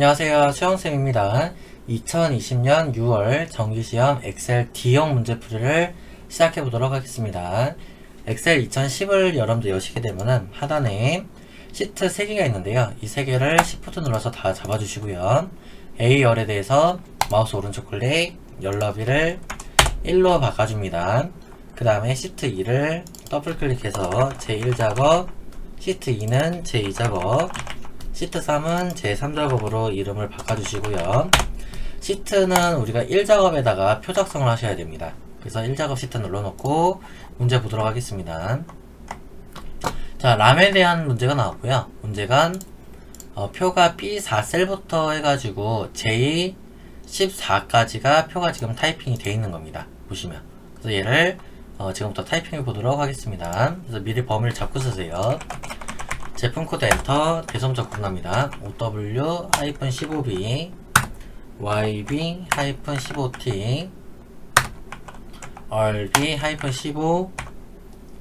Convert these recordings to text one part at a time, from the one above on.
안녕하세요. 수영쌤입니다. 2020년 6월 정기시험 엑셀 D형 문제풀이를 시작해 보도록 하겠습니다. 엑셀 2010을 여러분들 여시게 되면은 하단에 시트 3개가 있는데요. 이 3개를 Shift 눌러서 다 잡아주시고요. A열에 대해서 마우스 오른쪽 클릭, 열너비를 1로 바꿔줍니다. 그 다음에 시트 2를 더블 클릭해서 제1 작업, 시트 2는 제2 작업, 시트 3은 제 3작업으로 이름을 바꿔주시고요. 시트는 우리가 1작업에다가 표 작성을 하셔야 됩니다. 그래서 1작업 시트 눌러놓고 문제 보도록 하겠습니다. 자, 람에 대한 문제가 나왔고요. 문제가 어, 표가 B4셀부터 해가지고 J14까지가 표가 지금 타이핑이 되어 있는 겁니다. 보시면. 그래서 얘를 어, 지금부터 타이핑해 보도록 하겠습니다. 그래서 미리 범위를 잡고 쓰세요. 제품 코드 엔터 대소문자 구분합니다. OW-15B YB-15T RB-15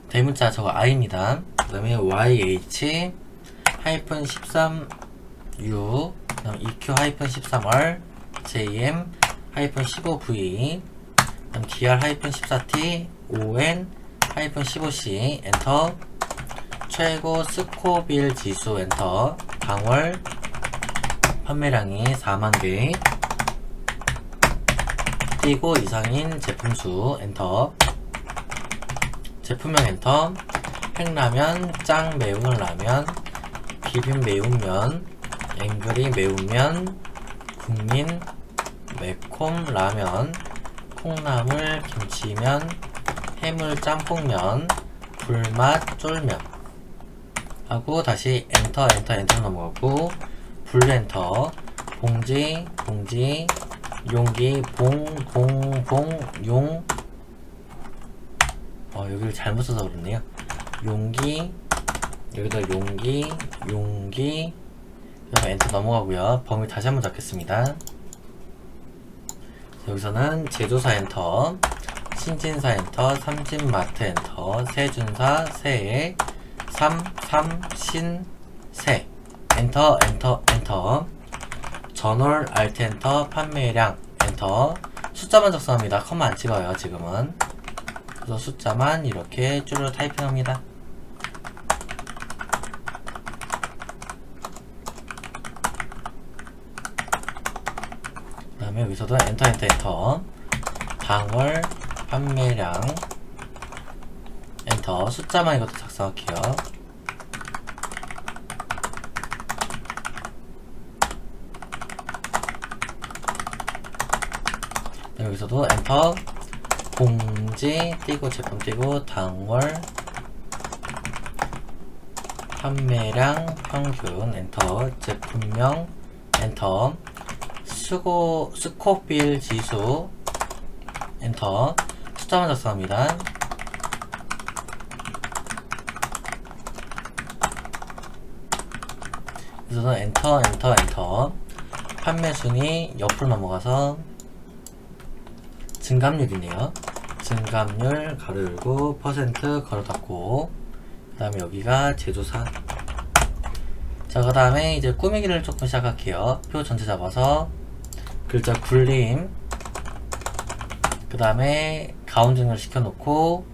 대문자 저거 I입니다. 그 다음에 YH-13U 그 다음 EQ-13R JM-15V 그 다음 DR-14T ON-15C 엔터 최고 스코빌 지수 엔터 방월 판매량이 4만개 띄고 이상인 제품수 엔터. 제품명 엔터 팽라면 짱 매운 라면 비빔 매운면 앵그리 매운면 국민 매콤 라면 콩나물 김치면 해물 짬뽕면 불맛 쫄면 하고 다시 엔터 엔터 엔터 넘어가고 블루 엔터 봉지 봉지 용기 봉봉 봉용. 어 여기를 잘못 써서 그렇네요. 용기 여기다 용기 용기. 그다음에 엔터 넘어가고요. 범위 다시 한번 잡겠습니다. 자, 여기서는 제조사 엔터 신진사 엔터 삼진마트 엔터 세준사 세액 3, 3, 신, 세. 엔터 엔터 엔터. 전월 알트 엔터 판매량 엔터. 숫자만 작성합니다. 컴마 안 찍어요 지금은. 그래서 숫자만 이렇게 줄여 타이핑합니다. 그 다음에 여기서도 엔터 엔터 엔터. 방월 판매량 엔터 숫자만 이것도 작성할게요. 네, 여기서도 엔터 공지 띄고 제품 띄고 당월 판매량 평균 엔터 제품명 엔터 수고 스코빌 지수 엔터 숫자만 작성합니다 그래서 엔터 엔터 엔터 판매 순위 옆으로 넘어가서 증감률이네요. 증감률 가로 열고 퍼센트 가로 닫고 그 다음에 여기가 제조사 자 그 다음에 이제 꾸미기를 조금 시작할게요. 표 전체 잡아서 글자 굴림 그 다음에 가운등을 시켜놓고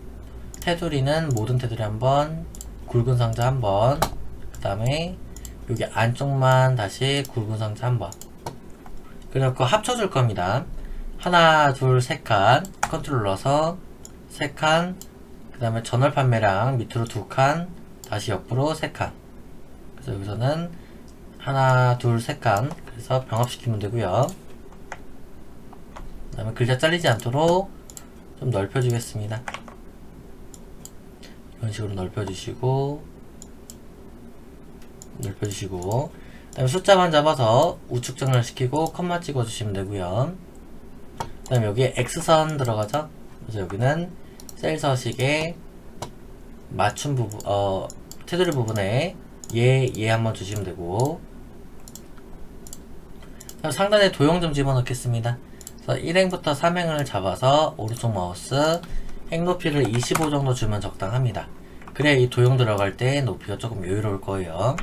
테두리는 모든 테두리 한번 굵은 상자 한번 그 다음에 여기 안쪽만 다시 굵은 상자 한번 그래갖고 합쳐줄 겁니다. 하나, 둘, 세 칸, 컨트롤 눌러서 세 칸, 그 다음에 전월 판매량 밑으로 두 칸, 다시 옆으로 세 칸. 그래서 여기서는 하나, 둘, 세 칸. 그래서 병합시키면 되고요. 그 다음에 글자 잘리지 않도록 좀 넓혀주겠습니다. 이런 식으로 넓혀주시고, 넓혀주시고, 그 다음에 숫자만 잡아서 우측 정렬 시키고 컴마 찍어주시면 되고요. 그 다음에 여기에 X선 들어가죠? 그래서 여기는 셀 서식에 맞춤 부분, 어, 테두리 부분에 얘, 얘 한번 주시면 되고 그다음 상단에 도형 좀 집어넣겠습니다. 그래서 1행부터 3행을 잡아서 오른쪽 마우스 행 높이를 25 정도 주면 적당합니다. 그래야 이 도형 들어갈 때 높이가 조금 여유로울 거예요.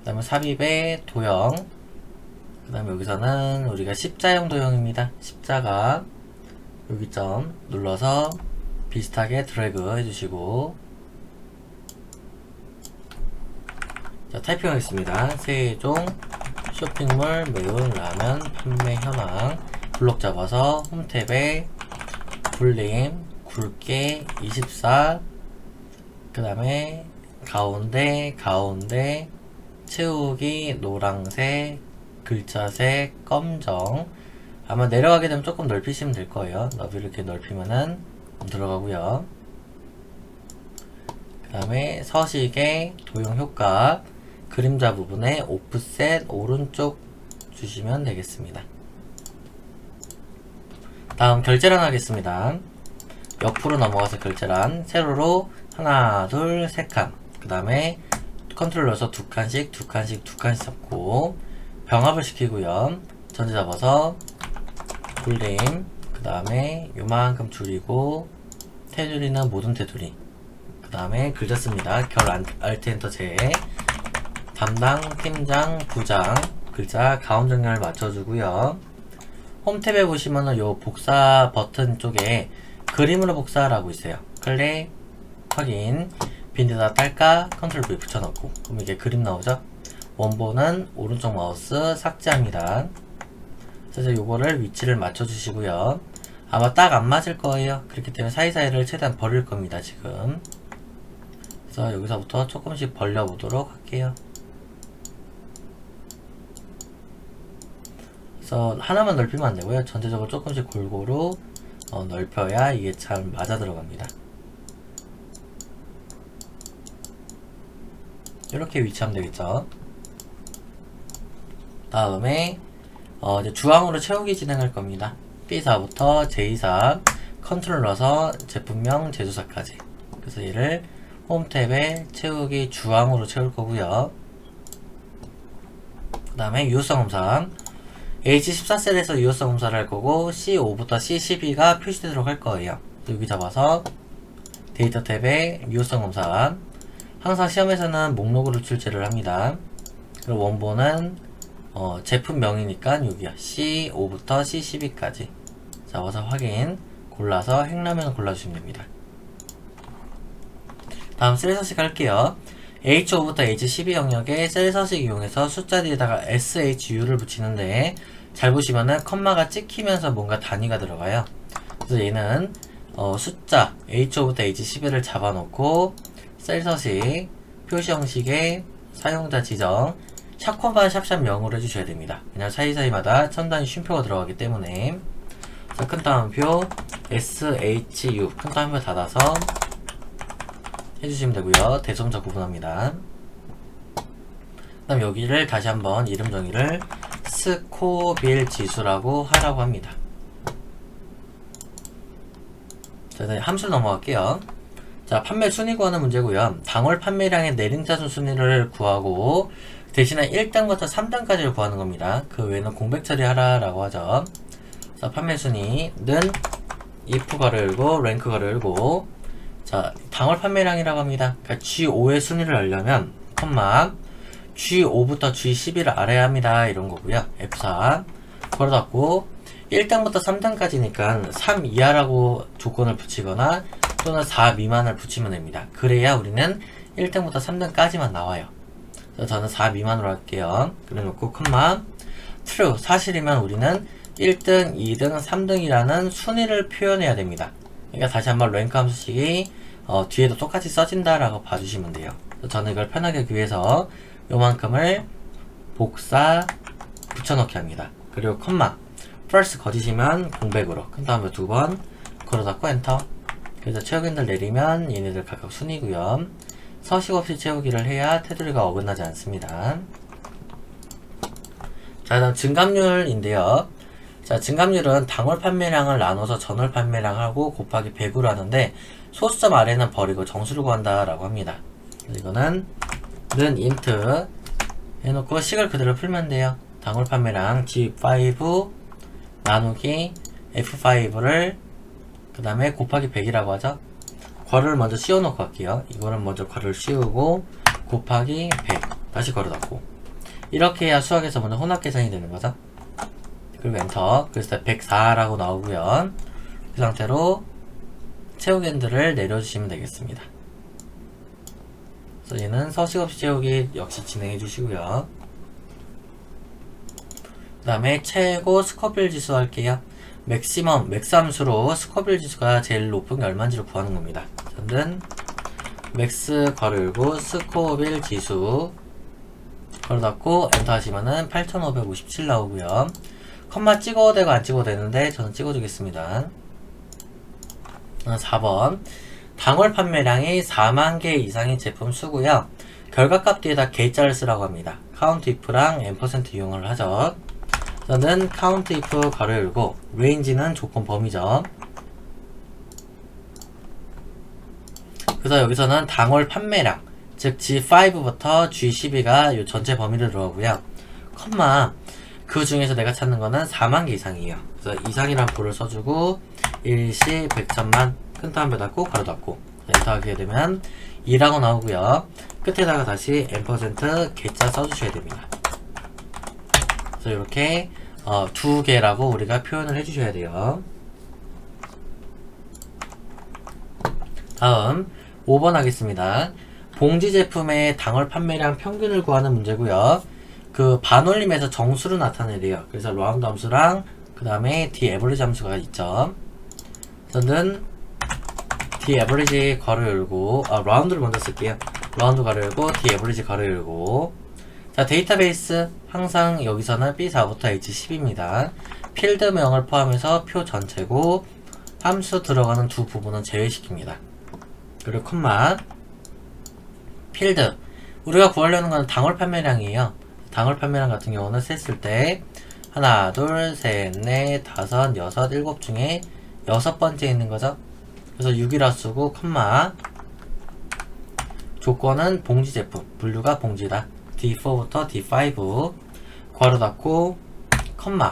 그 다음에 삽입에 도형. 그 다음에 여기서는 우리가 십자형 도형입니다. 십자가. 여기 점 눌러서 비슷하게 드래그 해주시고. 자 타이핑하겠습니다. 세종 쇼핑몰 매운 라면 판매 현황. 블록 잡아서 홈 탭에 불림 굵게 24 그 다음에 가운데 가운데 채우기 노랑색 글자색 검정. 아마 내려가게 되면 조금 넓히시면 될 거예요. 너비를 이렇게 넓히면은 들어가고요. 그 다음에 서식의 도형 효과. 그림자 부분에 오프셋 오른쪽 주시면 되겠습니다. 다음 결제란 하겠습니다. 옆으로 넘어가서 결제란. 세로로 하나 둘 세 칸. 그 다음에 컨트롤 넣어서 두 칸씩 두 칸씩 두 칸씩 잡고 병합을 시키고요. 전체 잡아서 굴림 그 다음에 요만큼 줄이고 테두리는 모든 테두리. 그 다음에 글자 씁니다. 결 안- 알트 엔터 제 담당 팀장 부장 글자 가운 정렬 맞춰주고요. 홈 탭에 보시면은 요 복사 버튼 쪽에 그림으로 복사라고 있어요. 클릭 확인 빈대다 딸까? 컨트롤 V 붙여넣고. 그럼 이게 그림 나오죠? 원본은 오른쪽 마우스 삭제합니다. 그래서 요거를 위치를 맞춰 주시고요. 아마 딱 안 맞을 거예요. 그렇기 때문에 사이사이를 최대한 벌릴 겁니다 지금. 그래서 여기서부터 조금씩 벌려 보도록 할게요. 그래서 하나만 넓히면 안 되고요. 전체적으로 조금씩 골고루 어, 넓혀야 이게 잘 맞아 들어갑니다 이렇게 위치하면 되겠죠. 다음에 어, 이제 주황으로 채우기 진행할 겁니다. B4부터 J4 컨트롤 넣어서 제품명 제조사까지. 그래서 얘를 홈 탭에 채우기 주황으로 채울 거고요. 그 다음에 유효성 검사 H14셀에서 유효성 검사를 할 거고 C5부터 C12가 표시되도록 할 거예요. 여기 잡아서 데이터 탭에 유효성 검사 항상 시험에서는 목록으로 출제를 합니다. 그리고 원본은 어, 제품명이니까 여기야 C5부터 C12까지 잡아서 확인 골라서 행라면 골라주시면 됩니다. 다음 셀 서식 할게요. H5부터 H12 영역에 셀 서식 이용해서 숫자 뒤에다가 SHU를 붙이는데 잘 보시면은 컴마가 찍히면서 뭔가 단위가 들어가요. 그래서 얘는 어, 숫자 H5부터 H11을 잡아놓고 셀 서식 표시 형식의 사용자 지정 샵콤마 샵샵 0으로 해주셔야 됩니다. 왜냐면 사이사이마다 천 단위 쉼표가 들어가기 때문에 자, 큰 따옴표 SHU 큰 따옴표 닫아서 해주시면 되고요. 대소문자 구분합니다. 그 다음 여기를 다시 한번 이름 정의를 스코빌 지수라고 하라고 합니다. 자, 이제 함수 넘어갈게요. 자, 판매 순위 구하는 문제고요. 당월 판매량의 내림차순 순위를 구하고 대신에 1등부터 3등까지를 구하는 겁니다. 그 외에는 공백 처리하라라고 하죠. 자, 판매 순위는 if 가로 열고 랭크 가로 열고 자, 당월 판매량이라고 합니다. 그러니까 G5의 순위를 알려면 컴마 G5부터 G11을 알아야 합니다. 이런 거고요. F4 걸어 닫고 1등부터 3등까지니까 3 이하라고 조건을 붙이거나 또는 4 미만을 붙이면 됩니다. 그래야 우리는 1등부터 3등까지만 나와요. 그래서 저는 4 미만으로 할게요. 그래 놓고 컴마 true 사실이면 우리는 1등, 2등, 3등이라는 순위를 표현해야 됩니다. 그러니까 다시 한번 랭크 함수식이 어, 뒤에도 똑같이 써진다라고 봐주시면 돼요. 저는 이걸 편하게 하기 위해서 요만큼을 복사 붙여넣기 합니다. 그리고 컴마 first 거짓이면 공백으로 큰 다음에 두 번 걸어 닫고 엔터 그래서 채우기를 내리면 얘네들 각각 순이고요. 서식 없이 채우기를 해야 테두리가 어긋나지 않습니다. 자, 다음 증감률인데요. 자, 증감률은 당월 판매량을 나눠서 전월 판매량하고 곱하기 100으로 하는데 소수점 아래는 버리고 정수를 구한다 라고 합니다. 그래서 이거는 는 int 해놓고 식을 그대로 풀면 돼요. 당월 판매량 G5 나누기 F5를 그 다음에 곱하기 100이라고 하죠. 괄호를 먼저 씌워놓고 할게요. 이거는 먼저 괄호를 씌우고 곱하기 100 다시 걸어 닫고 이렇게 해야 수학에서 먼저 혼합 계산이 되는 거죠. 그리고 엔터. 그래서 104라고 나오고요. 그 상태로 채우기엔드를 내려주시면 되겠습니다. 그래서 얘는 서식 없이 채우기 역시 진행해 주시고요. 그 다음에 최고 스코빌 지수 할게요. 맥시멈, 맥스 함수로 스코빌 지수가 제일 높은 게 얼마인지를 구하는 겁니다. 저는 맥스 괄호 열고 스코빌 지수 괄호 닫고 엔터 하시면은 8557 나오고요. 컴마 찍어도 되고 안 찍어도 되는데 저는 찍어주겠습니다. 어, 4번 당월 판매량이 4만 개 이상의 제품 수고요. 결과값 뒤에다 개자를 쓰라고 합니다. 카운트 if랑 n% 이용을 하죠. 저는 카운트 if 가로 열고 레인지는 조건 범위죠. 그래서 여기서는 당월 판매량 즉 G5부터 G12가 이 전체 범위를 들어가고요. 컴마 그 중에서 내가 찾는 거는 4만 개 이상이에요. 그래서 이상이란 볼을 써주고 일시 100천만 큰타 한배 닫고 가로 닫고 엔터 하게 되면 2라고 나오고요. 끝에다가 다시 n% 개자 써주셔야 됩니다. 그래서 이렇게 어, 두 개라고 우리가 표현을 해주셔야 돼요. 다음 5번 하겠습니다. 봉지 제품의 당월 판매량 평균을 구하는 문제고요. 그 반올림에서 정수를 나타내래요. 그래서 라운드 함수랑 그 다음에 d 에버리지 함수가 있죠. 저는 d 에버리지 괄호 열고 아 라운드를 먼저 쓸게요. 라운드 괄호 열고 d 에버리지 괄호 열고 자 데이터베이스 항상 여기서는 B4부터 H10입니다. 필드명을 포함해서 표 전체고 함수 들어가는 두 부분은 제외시킵니다. 그리고 콤마 필드 우리가 구하려는 건 당월 판매량이에요. 당월 판매량 같은 경우는 셌을 때 하나, 둘, 셋, 넷, 다섯, 여섯, 일곱 중에 여섯 번째 있는 거죠. 그래서 6이라 쓰고 컴마 조건은 봉지 제품 분류가 봉지다. D4부터 D5 괄호 닫고 컴마.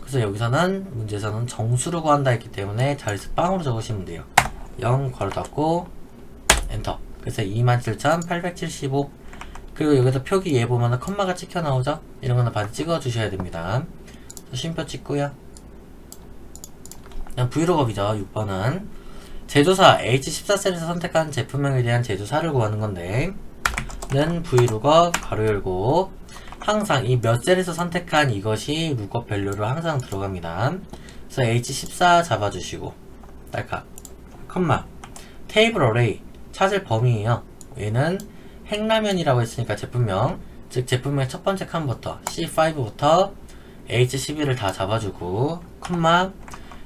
그래서 여기서는 문제에서는 정수로 구한다 했기 때문에 자리수 빵으로 적으시면 돼요. 0 괄호 닫고 엔터. 그래서 27,875 그리고 여기서 표기 얘 보면은 컴마가 찍혀 나오죠? 이런 거는 바로 찍어 주셔야 됩니다. 쉼표 찍고요. 그냥 브이로그업이죠 6번은. 제조사 H14셀에서 선택한 제품명에 대한 제조사를 구하는 건데 는 브이룩업 가로 열고 항상 이 몇 셀에서 선택한 이것이 룩업 밸류로 항상 들어갑니다. 그래서 H14 잡아주시고 딸깍 컴마 테이블 어레이 찾을 범위예요. 얘는 행라면이라고 했으니까 제품명 즉 제품명 첫 번째 칸부터 C5부터 H12를 다 잡아주고 컴마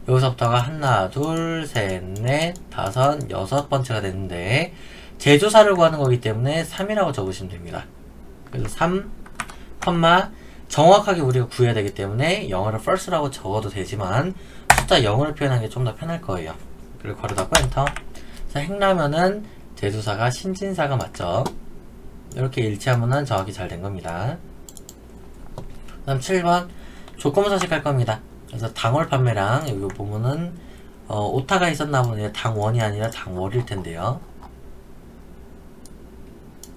여기서부터가 하나 둘 셋 넷 다섯 여섯 번째가 되는데 제조사를 구하는 거기 때문에 3이라고 적으시면 됩니다. 그래서 3, 컴마 정확하게 우리가 구해야 되기 때문에 영어를 first라고 적어도 되지만 숫자 0을 표현하는 게 좀 더 편할 거예요. 그리고 괄호 닫고 엔터. 자, 행라면은 제조사가 신진사가 맞죠. 이렇게 일치하면은 정확히 잘 된 겁니다. 다음 7번 조건부서식 할 겁니다. 그래서 당월 판매량 여기 보면은 어, 오타가 있었나 보네 당원이 아니라 당월일 텐데요.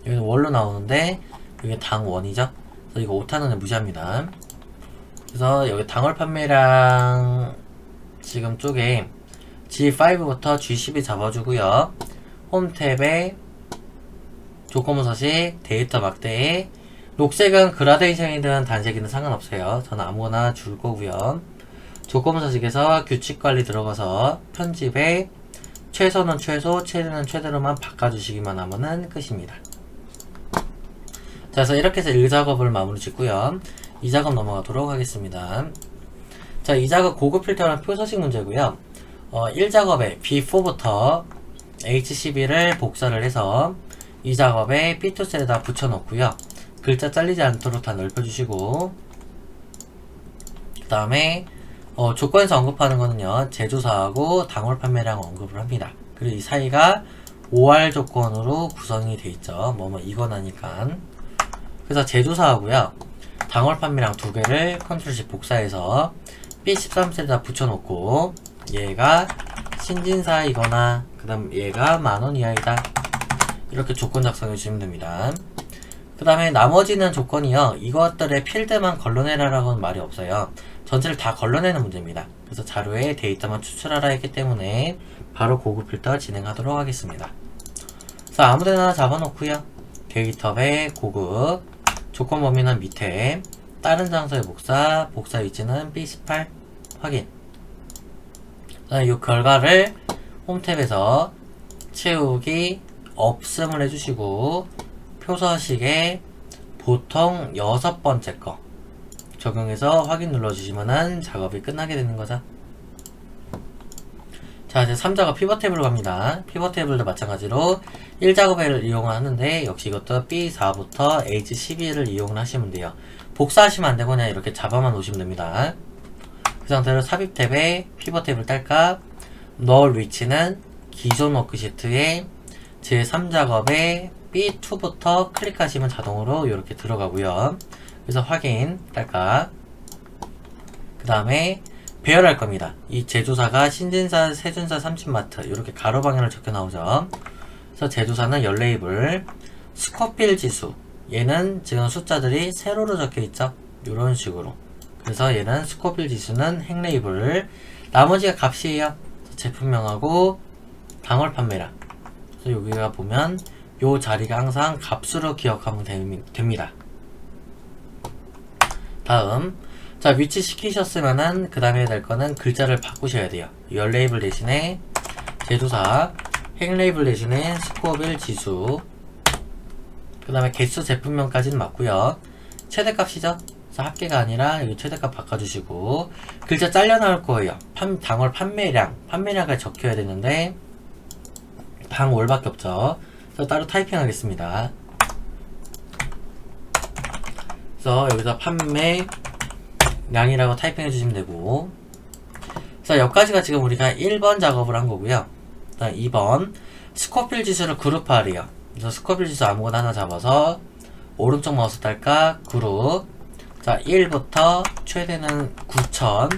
여기는 월로 나오는데 이게 당원이죠. 그래서 이거 오타는 무시합니다. 그래서 여기 당월 판매량 지금 쪽에 G5부터 G10이 잡아주고요. 홈 탭에 조건부 서식 데이터 막대에 녹색은 그라데이션이든 단색이든 상관없어요. 저는 아무거나 줄 거고요. 조건부 서식에서 규칙 관리 들어가서 편집에 최소는 최소, 최대는 최대로만 바꿔주시기만 하면은 끝입니다. 자, 그래서 이렇게 해서 1작업을 마무리 짓고요. 2작업 넘어가도록 하겠습니다. 자, 2작업 고급 필터라는 표서식 문제고요. 어, 1작업에 B4부터 H12를 복사를 해서 2작업에 B2셀에다 붙여놓고요. 글자 잘리지 않도록 다 넓혀주시고 그 다음에 어, 조건에서 언급하는 거는요. 제조사하고 당월 판매량 언급을 합니다. 그리고 이 사이가 5할 조건으로 구성이 돼 있죠. 뭐뭐 이거나니까 그래서 제조사하고요. 당월 판매량 두 개를 컨트롤 복사해서 B13셀에다 붙여놓고 얘가 신진사이거나 그 다음 얘가 만원 이하이다 이렇게 조건 작성해 주시면 됩니다. 그 다음에 나머지는 조건이요. 이것들의 필드만 걸러내라라고는 말이 없어요. 전체를 다 걸러내는 문제입니다. 그래서 자료에 데이터만 추출하라 했기 때문에 바로 고급 필터 진행하도록 하겠습니다. 그래서 아무데나 잡아놓고요. 데이터의 고급 조건 범위는 밑에 다른 장소의 복사 복사 위치는 B18 확인 이 결과를 홈탭에서 채우기 없음을 해주시고 표서식에 보통 여섯 번째 거 적용해서 확인 눌러주시면은 작업이 끝나게 되는 거죠. 자, 이제 3작업 피벗 탭으로 갑니다. 피벗 탭을도 마찬가지로 1작업을 이용을 하는데 역시 이것도 B4부터 H12를 이용을 하시면 돼요. 복사하시면 안 되고 그냥 이렇게 잡아만 놓으시면 됩니다. 그 상태로 삽입 탭에 피벗 탭을 딸까 널 위치는 기존 워크시트의 제3작업에 B2부터 클릭하시면 자동으로 이렇게 들어가고요. 그래서 확인 딸까 그 다음에 배열할 겁니다. 이 제조사가 신진사, 세준사, 삼진마트 이렇게 가로 방향을 적혀 나오죠. 그래서 제조사는 열 레이블, 스코필 지수 얘는 지금 숫자들이 세로로 적혀 있죠. 이런 식으로. 그래서 얘는 스코필 지수는 행 레이블, 나머지가 값이에요. 제품명하고 당월 판매량. 그래서 여기가 보면 요 자리가 항상 값으로 기억하면 됨- 됩니다. 다음 자 위치 시키셨으면은 그 다음에 될 거는 글자를 바꾸셔야 돼요. 열 레이블 대신에 제조사 행 레이블 대신에 스코빌 지수 그 다음에 개수 제품명까지는 맞고요. 최대값이죠? 그래서 합계가 아니라 여기 최대값 바꿔주시고 글자 잘려 나올 거예요. 판, 당월 판매량 판매량을 적혀야 되는데 당월밖에 없죠. 그래서 따로 타이핑 하겠습니다. 그래서 여기서 판매 량이라고 타이핑해 주시면 되고. 그래서 여기까지가 지금 우리가 1번 작업을 한 거고요. 그다음 2번 스코필 지수를 그룹화하래요. 그래서 스코필 지수 아무거나 하나 잡아서 오른쪽 마우스 딸까? 그룹. 자 1부터 최대는 9000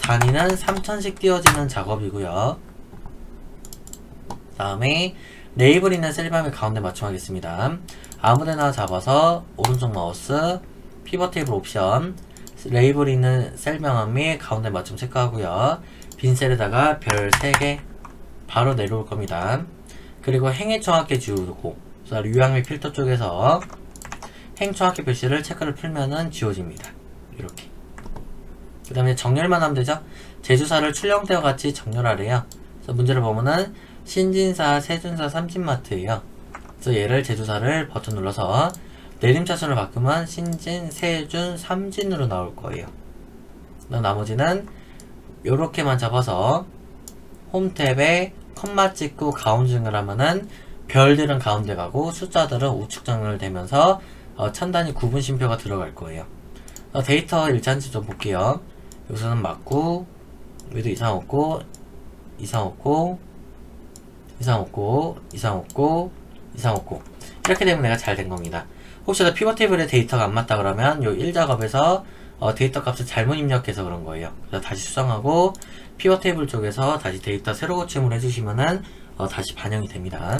단위는 3000씩 띄워지는 작업이고요. 다음에 레이블 있는 셀밤의 가운데 맞춤하겠습니다. 아무데나 잡아서 오른쪽 마우스 피벗 테이블 옵션 레이블 있는 셀 명함 및 가운데 맞춤 체크하고요. 빈 셀에다가 별 3개 바로 내려올 겁니다. 그리고 행에 정확히 지우고 유형 및 필터 쪽에서 행 정확히 표시를 체크를 풀면은 지워집니다. 이렇게 그 다음에 정렬만 하면 되죠. 제조사를 출력대와 같이 정렬하래요. 그래서 문제를 보면은 신진사, 세준사, 삼진마트예요. 그래서 얘를 제조사를 버튼 눌러서 내림차순을 바꾸면 신진, 세준, 삼진으로 나올 거예요. 나머지는 요렇게만 잡아서 홈 탭에 컴마 찍고 가운증을 하면은 별들은 가운데 가고 숫자들은 우측 정렬되면서 어, 천단위 구분 심표가 들어갈 거예요. 어, 데이터 일자인지 좀 볼게요. 여기서는 맞고 여기도 이상 없고 이상 없고 이상 없고 이상 없고 이상 없고 이렇게 되면 내가 잘 된 겁니다. 혹시나 피벗 테이블에 데이터가 안 맞다 그러면 요 1작업에서 어, 데이터 값을 잘못 입력해서 그런 거예요. 그래서 다시 수정하고 피벗 테이블 쪽에서 다시 데이터 새로 고침을 해주시면은 어, 다시 반영이 됩니다.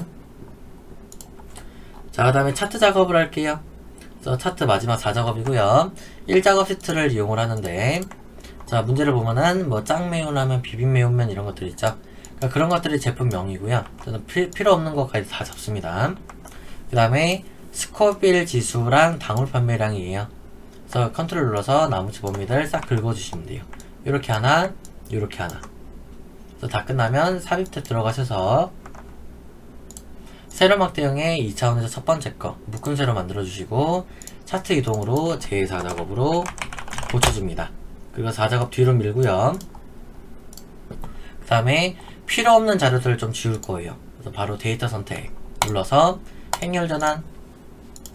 자, 그 다음에 차트 작업을 할게요. 그래서 차트 마지막 4작업이고요. 1작업 시트를 이용을 하는데 자, 문제를 보면은 뭐 짱매운라면, 비빔매운면 이런 것들 있죠. 그러니까 그런 것들이 제품명이고요. 저는 피, 필요 없는 것까지 다 잡습니다. 그 다음에 스코빌 지수랑 당울 판매량이에요. 그래서 컨트롤 눌러서 나머지 범위들 싹 긁어주시면 돼요. 이렇게 하나, 이렇게 하나. 그래서 다 끝나면 삽입 탭 들어가셔서 세로 막 대형의 2차원에서 첫 번째 거 묶은 세로 만들어 주시고 차트 이동으로 제4작업으로 고쳐줍니다. 그리고 4작업 뒤로 밀고요. 그 다음에 필요 없는 자료들을 좀 지울 거예요. 그래서 바로 데이터 선택 눌러서 행렬 전환.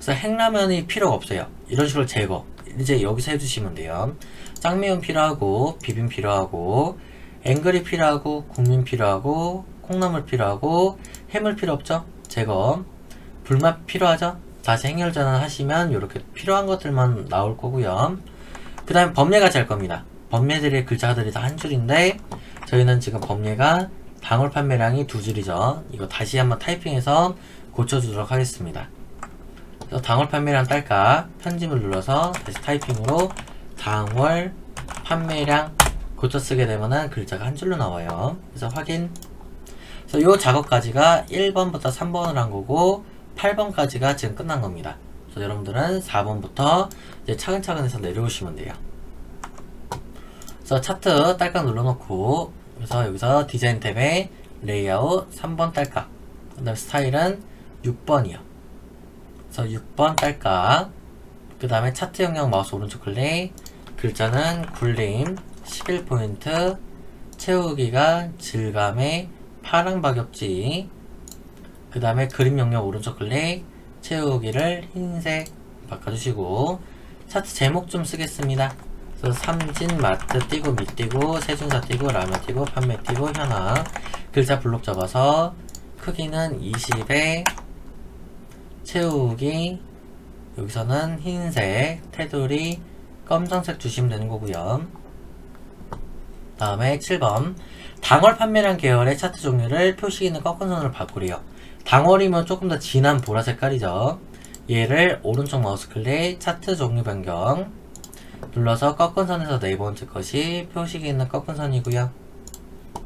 그래서 행라면이 필요가 없어요. 이런 식으로 제거. 이제 여기서 해주시면 돼요. 짱매운 필요하고 비빔 필요하고 앵글이 필요하고 국민 필요하고 콩나물 필요하고 해물 필요 없죠? 제거. 불맛 필요하죠? 다시 행렬 전환 하시면 이렇게 필요한 것들만 나올 거고요. 그 다음에 범례가 잘 겁니다. 범례들의 글자들이 다 한 줄인데 저희는 지금 범례가 방울 판매량이 두 줄이죠. 이거 다시 한번 타이핑해서 고쳐주도록 하겠습니다. 그래서 당월 판매량 딸까 편집을 눌러서 다시 타이핑으로 당월 판매량 고쳐 쓰게 되면은 글자가 한 줄로 나와요. 그래서 확인. 그래서 요 작업까지가 1번부터 3번을 한 거고 8번까지가 지금 끝난 겁니다. 그래서 여러분들은 4번부터 이제 차근차근 해서 내려오시면 돼요. 그래서 차트 딸깍 눌러놓고 그래서 여기서 디자인 탭에 레이아웃 3번 딸깍 그 다음에 스타일은 6번이요. 그래서 6번 딸깍 그 다음에 차트 영역 마우스 오른쪽 클릭. 글자는 굴림 11포인트. 채우기가 질감의 파랑 박엽지. 그 다음에 그림 영역 오른쪽 클릭. 채우기를 흰색 바꿔주시고. 차트 제목 좀 쓰겠습니다. 그래서 삼진 마트 띄고 밑 띄고 세준사 띄고 라면 띄고 판매 띄고 현황. 글자 블록 잡아서 크기는 20에 채우기. 여기서는 흰색 테두리 검정색 주시면 되는 거고요. 다음에 7번 당월 판매량 계열의 차트 종류를 표시기는 꺾은 선으로 바꾸래요. 당월이면 조금 더 진한 보라 색깔이죠. 얘를 오른쪽 마우스 클릭 차트 종류 변경. 눌러서 꺾은 선에서 네 번째 것이 표시기는 꺾은 선이고요.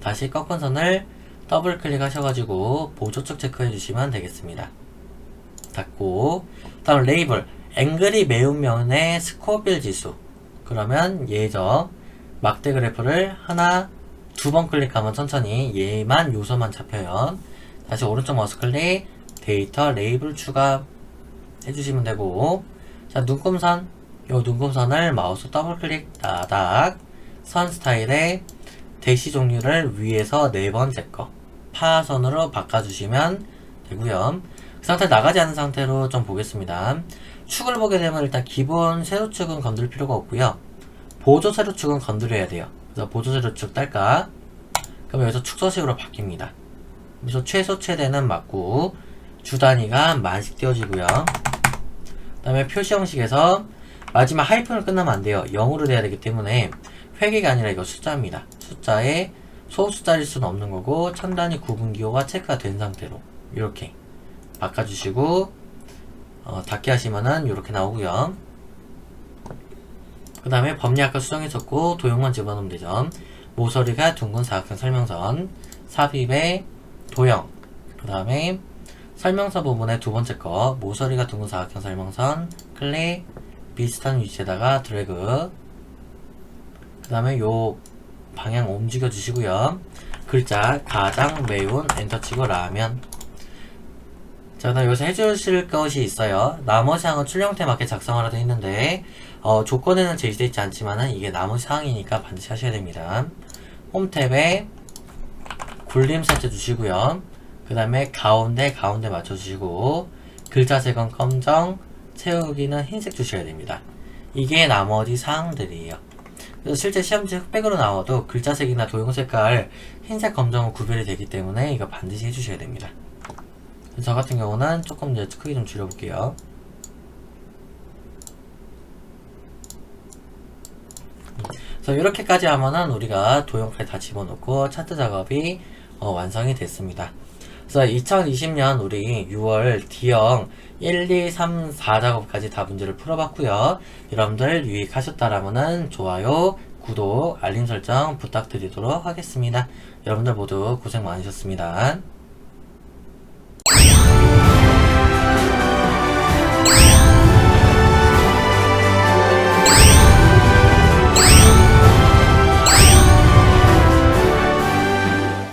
다시 꺾은 선을 더블 클릭하셔가지고 보조축 체크해 주시면 되겠습니다 닫고 다음 레이블 앵글이 매운면의 스코빌 지수. 그러면 얘죠 막대 그래프를 하나 두 번 클릭하면 천천히 얘만 요소만 잡혀요. 다시 오른쪽 마우스 클릭 데이터 레이블 추가 해주시면 되고. 자 눈금선. 요 눈금선을 마우스 더블 클릭 따닥. 선 스타일의 대시 종류를 위에서 네 번째 거. 파선으로 바꿔주시면 되고요. 그 상태 나가지 않은 상태로 좀 보겠습니다. 축을 보게 되면 일단 기본 세로축은 건들 필요가 없고요. 보조 세로축은 건드려야 돼요. 그래서 보조 세로축 딸까? 그럼 여기서 축서식으로 바뀝니다. 그래서 최소 최대는 맞고 주 단위가 만씩 띄워지고요. 그 다음에 표시 형식에서 마지막 하이픈을 끝나면 안 돼요. 0으로 돼야 되기 때문에 회계가 아니라 이거 숫자입니다. 숫자에 소수자일 수는 없는 거고 천 단위 구분 기호가 체크가 된 상태로 이렇게 바꿔주시고 어, 닫기 하시면은 이렇게 나오고요. 그 다음에 법리 아까 수정했었고 도형만 집어넣으면 되죠. 모서리가 둥근 사각형 설명선 삽입의 도형. 그 다음에 설명서 부분의 두 번째 거 모서리가 둥근 사각형 설명선 클릭 비슷한 위치에다가 드래그. 그 다음에 요 방향 움직여 주시고요. 글자 가장 매운 엔터 치고 라면 자, 그다음 여기서 해주실 것이 있어요. 나머지 항은 출력태 맞게 작성하라 되어 있는데, 어, 조건에는 제시되어 있지 않지만은 이게 나머지 사항이니까 반드시 하셔야 됩니다. 홈 탭에 굴림 설정 주시고요. 그 다음에 가운데, 가운데 맞춰주시고, 글자 색은 검정, 채우기는 흰색 주셔야 됩니다. 이게 나머지 사항들이에요. 그래서 실제 시험지 흑백으로 나와도 글자 색이나 도형 색깔 흰색, 검정은 구별이 되기 때문에 이거 반드시 해주셔야 됩니다. 저 같은 경우는 조금 이제 크기 좀 줄여볼게요. 그래서 이렇게까지 하면은 우리가 도형까지 다 집어넣고 차트 작업이 어, 완성이 됐습니다. 그래서 2020년 우리 6월 D형 1, 2, 3, 4 작업까지 다 문제를 풀어봤고요. 여러분들 유익하셨다라면은 좋아요, 구독, 알림 설정 부탁드리도록 하겠습니다. 여러분들 모두 고생 많으셨습니다.